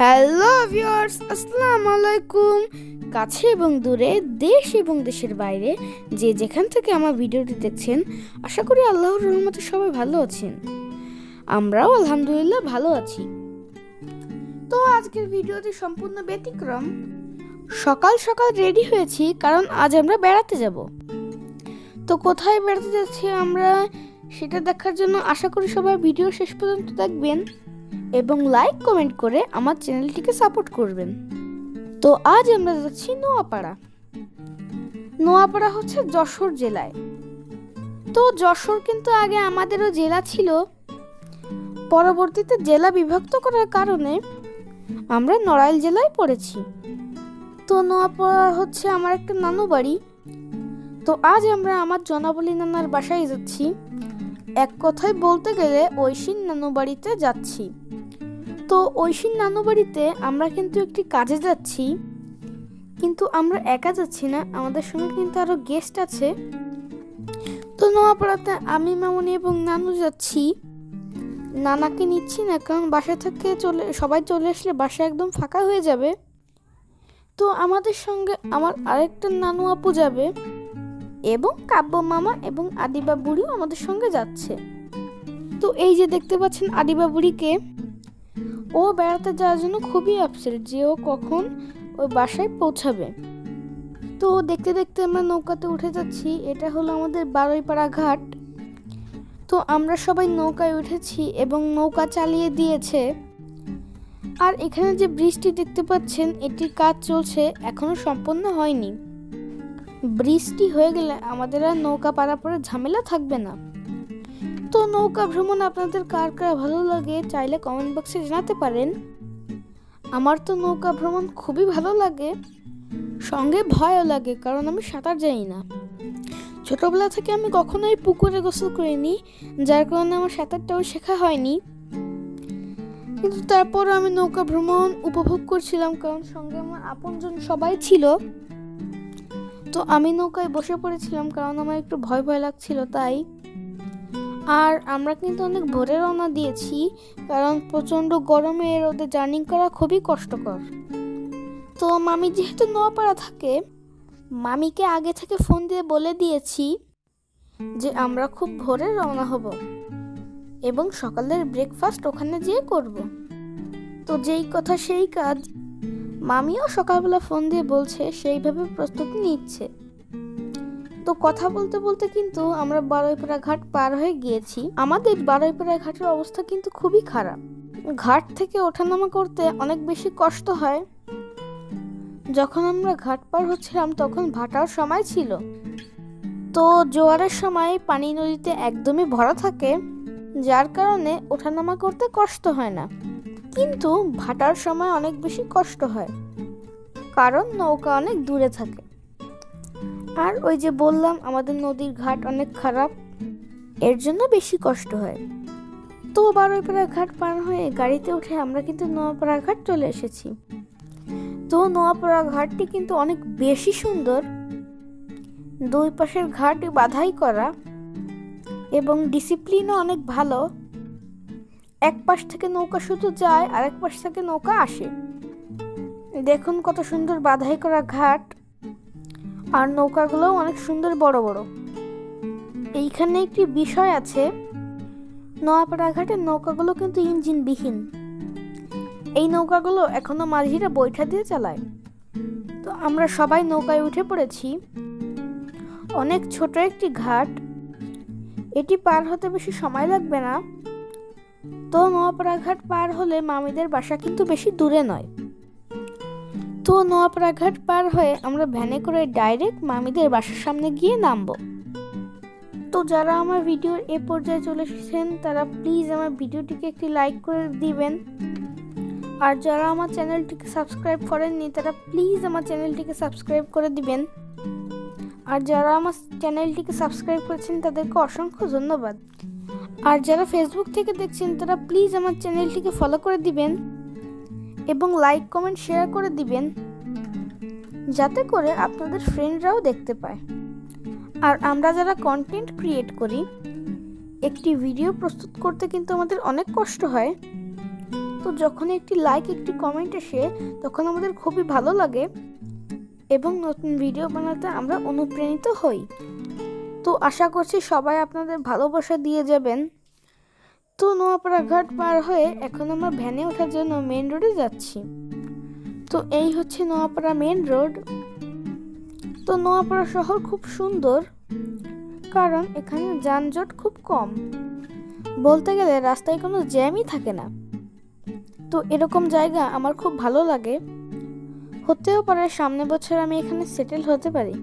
Hello viewers আসসালামু আলাইকুম কাছে এবং দূরে দেশ এবং দেশের বাইরে যে যেখান থেকে আমার ভিডিওটি দেখছেন, আশা করি আল্লাহর রহমতে সবাই ভালো আছেন। আমরাও আলহামদুলিল্লাহ ভালো আছি। তো আজকের ভিডিওটি সম্পূর্ণ ব্যতিক্রম। সকাল সকাল রেডি হয়েছি, কারণ আজ আমরা বেড়াতে যাব। তো কোথায় বেড়াতে যাচ্ছি আমরা, সেটা দেখার জন্য আশা করি সবাই ভিডিও শেষ পর্যন্ত দেখবেন। এবং লাইক কমেন্ট করে আমার চ্যানেলটিকে সাপোর্ট করবেন। তো আজ আমরা যাচ্ছি নোয়াপাড়া। নোয়াপাড়া হচ্ছে যশোর জেলায়। তো যশোর কিন্তু আগে আমাদেরও জেলা ছিল। পরবর্তীতে জেলা বিভক্ত করার কারণে আমরা নড়াইল জেলায় পড়েছি। তো নোয়াপাড়া হচ্ছে আমার একটা নানু বাড়ি। তো আজ আমরা আমার জনাবলী নানার বাসায় যাচ্ছি। এক কথায় বলতে গেলে ঐশীন নানু বাড়িতে যাচ্ছি। তো ঐশীন নানু বাড়িতে আমরা কিন্তু একটি কাজে যাচ্ছি। কিন্তু আমরা একা যাচ্ছি না, আমাদের সঙ্গে কিন্তু আরও গেস্ট আছে। তো নোয়াপাড়াতে আমি, মামনি এবং নানু যাচ্ছি। নানাকে নিচ্ছি না, কারণ বাসা থেকে চলে, সবাই চলে আসলে বাসা একদম ফাঁকা হয়ে যাবে। তো আমাদের সঙ্গে আমার আরেকটা নানু আপু যাবে এবং কাব্য মামা এবং আদিবা বুড়িও আমাদের সঙ্গে যাচ্ছে। তো এই যে দেখতে পাচ্ছেন আদিবা বুড়িকে ও বেড়াতে যাওয়ার জন্য খুবই আপসেট যে ও কখন ওই বাসায় পৌঁছাবে। তো দেখতে দেখতে আমরা নৌকাতে উঠে যাচ্ছি, এটা হলো আমাদের বারুইপাড়া ঘাট। তো আমরা সবাই নৌকায় উঠেছি এবং নৌকা চালিয়ে দিয়েছে। আর এখানে যে ব্রিজটি দেখতে পাচ্ছেন, এটির কাজ চলছে, এখনও সম্পন্ন হয়নি। ব্রিজটি হয়ে গেলে আমাদের আর নৌকা পারাপারে ঝামেলা থাকবে না। তো নৌকা ভ্রমণ আপনাদের কার কার ভালো লাগে চাইলে কমেন্ট বক্সে জানাতে পারেন। আমার তো নৌকা ভ্রমণ খুবই ভালো লাগে। সঙ্গে ভয়ও লাগে, কারণ আমি সাঁতার জানি না। ছোটবেলা থেকে আমি কখনোই পুকুরে গোসল করিনি, যার কারণে আমার সাঁতারটাও শেখা হয়নি। কিন্তু তারপর আমি নৌকা ভ্রমণ উপভোগ করছিলাম, কারণ সঙ্গে আমার আপনজন সবাই ছিল। তো আমি নৌকায় বসে পড়েছিলাম, কারণ আমার একটু ভয় ভয় লাগছিল, তাই আর আমরা কিন্তু অনেক ভোরে রওনা দিয়েছি, কারণ প্রচণ্ড গরমে রোদে জার্নি করা খুবই কষ্টকর। তো মামি যেহেতু নোয়াপাড়া থাকে, মামিকে আগে থেকে ফোন দিয়ে বলে দিয়েছি যে আমরা খুব ভোরে রওনা হব এবং সকালের ব্রেকফাস্ট ওখানে যেয়ে করব। তো যেই কথা সেই কাজ, মামিও সকালবেলা ফোন দিয়ে বলছে, সেইভাবে প্রস্তুতি নিচ্ছে। তো কথা বলতে বলতে কিন্তু আমরা বারুইপাড়া ঘাট পার হয়ে গিয়েছি। আমাদের বারুইপাড়া ঘাটের অবস্থা কিন্তু খুবই খারাপ। ঘাট থেকে ওঠানামা করতে অনেক বেশি কষ্ট হয়। যখন আমরা ঘাট পার হচ্ছিলাম তখন ভাটার সময় ছিল। তো জোয়ারের সময় পানি নদীতে একদমই ভরা থাকে, যার কারণে ওঠানামা করতে কষ্ট হয় না। কিন্তু ভাটার সময় অনেক বেশি কষ্ট হয়, কারণ নৌকা অনেক দূরে থাকে। আর ওই যে বললাম, আমাদের নদীর ঘাট অনেক খারাপ, এর জন্য বেশি কষ্ট হয়। তো বারুইপাড়া ঘাট পার হয়ে গাড়িতে উঠে আমরা কিন্তু নোয়াপাড়া ঘাট চলে এসেছি। তো নোয়াপাড়া ঘাটটি কিন্তু অনেক বেশি সুন্দর। দুই পাশের ঘাট বাধাই করা এবং ডিসিপ্লিনও অনেক ভালো। এক পাশ থেকে নৌকা শুধু যায় আর এক পাশ থেকে নৌকা আসে। দেখুন কত সুন্দর বাধাই করা ঘাট। আর নৌকাগুলোও অনেক সুন্দর বড় বড়। এইখানে একটি বিষয় আছে নোয়াপাড়া ঘাটের নৌকাগুলো কিন্তু ইঞ্জিনবিহীন। এই নৌকাগুলো এখনও মাঝিরা বৈঠা দিয়ে চালায়। তো আমরা সবাই নৌকায় উঠে পড়েছি। অনেক ছোট একটি ঘাট। এটি পার হতে বেশি সময় লাগবে না। তো নোয়াপাড়া ঘাট পার হলে মামিদের বাসা কিন্তু বেশি দূরে নয়। তো নোয়াপাড়া ঘাট পার হয়ে আমরা ভ্যানে করে ডাইরেক্ট মামিদের বাসার সামনে গিয়ে নামবো। তো যারা আমার ভিডিওর এ পর্যায়ে চলে এসেছেন, তারা প্লিজ আমার ভিডিওটিকে একটি লাইক করে দিবেন। আর যারা আমার চ্যানেলটিকে সাবস্ক্রাইব করেননি, তারা প্লিজ আমার চ্যানেলটিকে সাবস্ক্রাইব করে দিবেন। আর যারা আমার চ্যানেলটিকে সাবস্ক্রাইব করেছেন, তাদেরকে অসংখ্য ধন্যবাদ। আর যারা ফেসবুক থেকে দেখছেন, তারা প্লিজ আমার চ্যানেলটিকে ফলো করে দিবেন। এবং লাইক কমেন্ট শেয়ার করে দিবেন। যাতে করে আপনাদের ফ্রেন্ডরাও দেখতে পায়। আর আমরা যারা কন্টেন্ট ক্রিয়েট করি, একটি ভিডিও প্রস্তুত করতে কিন্তু আমাদের অনেক কষ্ট হয়। তো যখন একটি লাইক একটি কমেন্ট আসে, তখন আমাদের খুবই ভালো লাগে এবং নতুন ভিডিও বানাতে আমরা অনুপ্রাণিত হই। তো আশা করছি সবাই আপনাদের ভালোবাসা দিয়ে যাবেন। তো নোয়াপাড়া ঘাট পার হয়ে এখন আমরা ভ্যানে ওঠার জন্য মেন রোডে যাচ্ছি। তো এই হচ্ছে নোয়াপাড়া মেন রোড তো নোয়াপাড়া শহর খুব সুন্দর, কারণ এখানে যানজট খুব কম। বলতে গেলে রাস্তায় কোনো জ্যামই থাকে না। তো এরকম জায়গা আমার খুব ভালো লাগে। হতেও পারে সামনে বছর আমি এখানে সেটেল হতে পারি।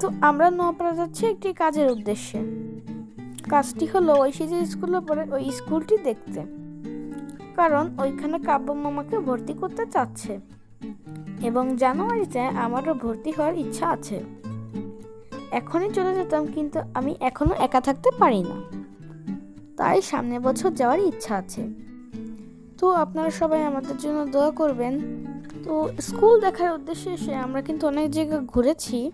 তো আমরা নোয়াপাড়া যাচ্ছি একটি কাজের উদ্দেশ্যে। কাজটি হলো ঐশী যে স্কুলে পড়ে, ওই স্কুলটি দেখতে। কারণ ওইখানে কাব্য মামাকে ভর্তি করতে চাচ্ছে। এবং জানুয়ারিতে আমারও ভর্তি হওয়ার ইচ্ছা আছে। এখনই চলে যেতাম, কিন্তু আমি এখনও একা থাকতে পারি না। তাই সামনে বছর যাওয়ার ইচ্ছা আছে। তো আপনারা সবাই আমাদের জন্য দোয়া করবেন। তো স্কুল দেখার উদ্দেশ্যে এসে আমরা কিন্তু অনেক জায়গা ঘুরেছি।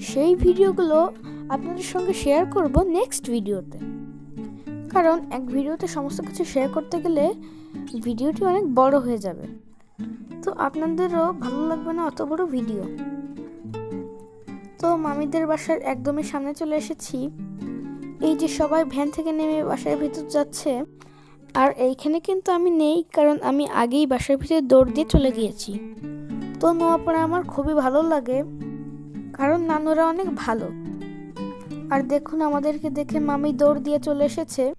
সেই ভিডিওগুলো আপনাদের সঙ্গে শেয়ার করব নেক্সট ভিডিওতে কারণ এক ভিডিওতে সমস্ত কিছু শেয়ার করতে গেলে ভিডিওটি অনেক বড় হয়ে যাবে। তো আপনাদেরও ভালো লাগবে না অত বড় ভিডিও তো মামিদের বাসার একদমই সামনে চলে এসেছি। এই যে সবাই ভ্যান থেকে নেমে বাসার ভিতর যাচ্ছে, আর এইখানে কিন্তু আমি নেই, কারণ আমি আগেই বাসার ভিতরে দৌড় দিয়ে চলে গিয়েছি। তো নোয়াপাড়া আমার খুবই ভালো লাগে, কারণ নানুরা অনেক ভালো। আর দেখুন আমাদেরকে দেখে মামি দৌড় দিয়ে চলে এসেছে।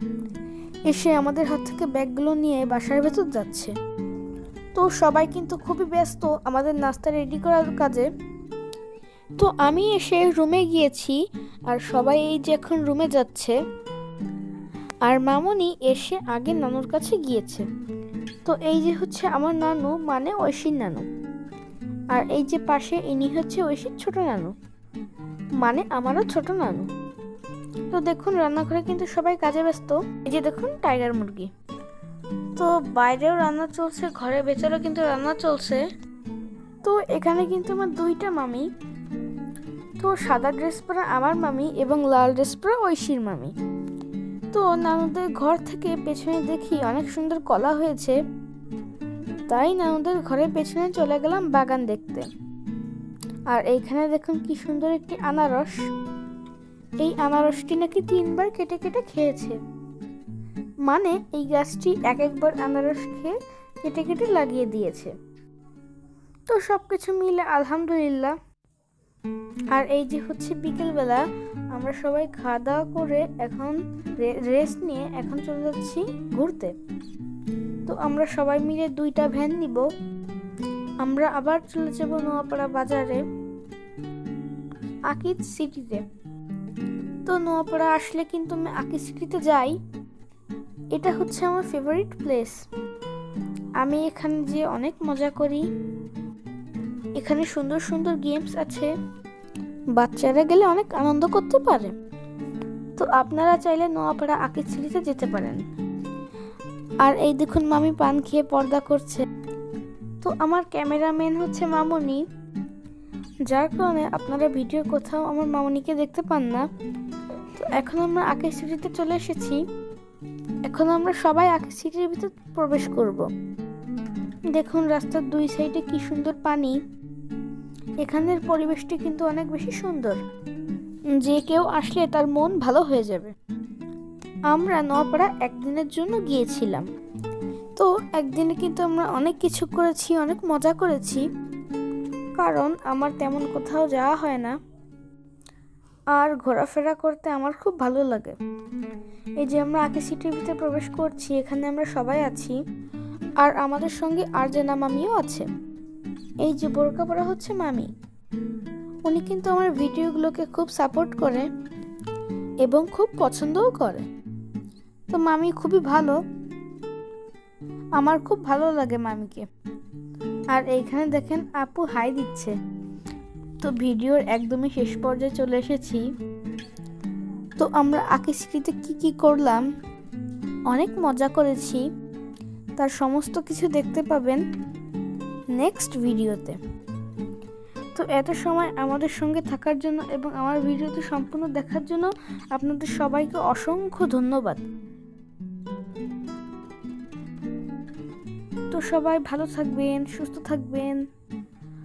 এসে আমাদের হাত থেকে ব্যাগগুলো নিয়ে বাসার ভেতর যাচ্ছে। তো সবাই কিন্তু খুবই ব্যস্ত, আমাদের নাস্তা রেডি করার কাজে। তো আমি এসে রুমে গিয়েছি আর সবাই এই যে এখন রুমে যাচ্ছে। আর মামনি এসে আগে নানুর কাছে গিয়েছে। তো এই যে হচ্ছে আমার নানু মানে ঐশীর নানু। আর এই যে পাশে ইনি হচ্ছে ঐশীর ছোট নানু। মানে আমারও ছোট নানু। তো দেখুন, রান্নাঘরে কিন্তু সবাই কাজে ব্যস্ত। এই যে দেখুন, টাইগার মুরগি। তো বাইরেও রান্না চলছে ঘরের ভেতরেও কিন্তু রান্না চলছে। তো এখানে কিন্তু আমার দুইটা মামি। তো সাদা ড্রেস পরা আমার মামি এবং লাল ড্রেস পরা ঐশীর মামি। তো নানুদের ঘর থেকে পেছনে দেখি অনেক সুন্দর কলা হয়েছে। তাই নানুদের ঘরের পেছনে চলে গেলাম বাগান দেখতে। আর এইখানে দেখুন কি সুন্দর একটি আনারস। এই আনারসটি নাকি তিনবার কেটে কেটে খেয়েছে। মানে এই গাছটি এক একবার আনারস খেয়ে কেটে কেটে লাগিয়ে দিয়েছে। তো সব কিছু মিলে আলহামদুলিল্লাহ। আর এই যে হচ্ছে বিকেলবেলা, আমরা সবাই খাওয়া দাওয়া করে এখন রেস্ট নিয়ে এখন চলে যাচ্ছি ঘুরতে। তো আমরা সবাই মিলে দুইটা ভ্যান নিব। আমরা আবার চলে যাব নোয়াপাড়া বাজারে, আকিজ সিটিতে তো নোয়াপাড়া আসলে কিন্তু আমি আকিজ সিটিতে যাই। এটা হচ্ছে আমার ফেভারিট প্লেস আমি এখানে যে অনেক মজা করি। এখানে সুন্দর সুন্দর গেমস আছে। বাচ্চারা গেলে অনেক আনন্দ করতে পারে। তো আপনারা চাইলে নোয়াপাড়া আকিজ সিটিতে যেতে পারেন। আর এই দেখুন মামি পান খেয়ে পর্দা করছে। তো আমার ক্যামেরাম্যান হচ্ছে মামনি। যার কারণে আপনারা ভিডিও কোথাও আমার মামনিকে দেখতে পান না। তো এখন আমরা আকেশ সিটিতে চলে এসেছি। এখন আমরা সবাই আকেশ সিটির ভিতর প্রবেশ করব। দেখুন, রাস্তার দুই সাইডে কি সুন্দর পানি। এখানের পরিবেশটি কিন্তু অনেক বেশি সুন্দর। যে কেউ আসলে তার মন ভালো হয়ে যাবে। আমরা নপাড়া একদিনের জন্য গিয়েছিলাম। তো একদিনে কিন্তু আমরা অনেক কিছু করেছি, অনেক মজা করেছি। কারণ আমার তেমন কোথাও যাওয়া হয় না। আর ঘোরাফেরা করতে আমার খুব ভালো লাগে। এই যে আমরা আগে সিটির ভিতরে প্রবেশ করছি, এখানে আমরা সবাই আছি, আর আমাদের সঙ্গে আরজানা মামিও আছে। এই যে বোরকা পরা হচ্ছে মামি। উনি কিন্তু আমার ভিডিওগুলোকে খুব সাপোর্ট করে এবং খুব পছন্দও করে। তো মামি খুবই ভালো। আমার খুব ভালো লাগে মামিকে। আর এইখানে দেখেন আপু হাই দিচ্ছে। তো ভিডিওর একদমই শেষ পর্যায়ে চলে এসেছি। তো আমরা আঁকি আকিস্কিতে কি কি করলাম? অনেক মজা করেছি। তার সমস্ত কিছু দেখতে পাবেন নেক্সট ভিডিওতে। তো এত সময় আমাদের সঙ্গে থাকার জন্য এবং আমার ভিডিওটি সম্পূর্ণ দেখার জন্য আপনাদের সবাইকে অসংখ্য ধন্যবাদ। তো সবাই ভালো থাকবেন, সুস্থ থাকবেন।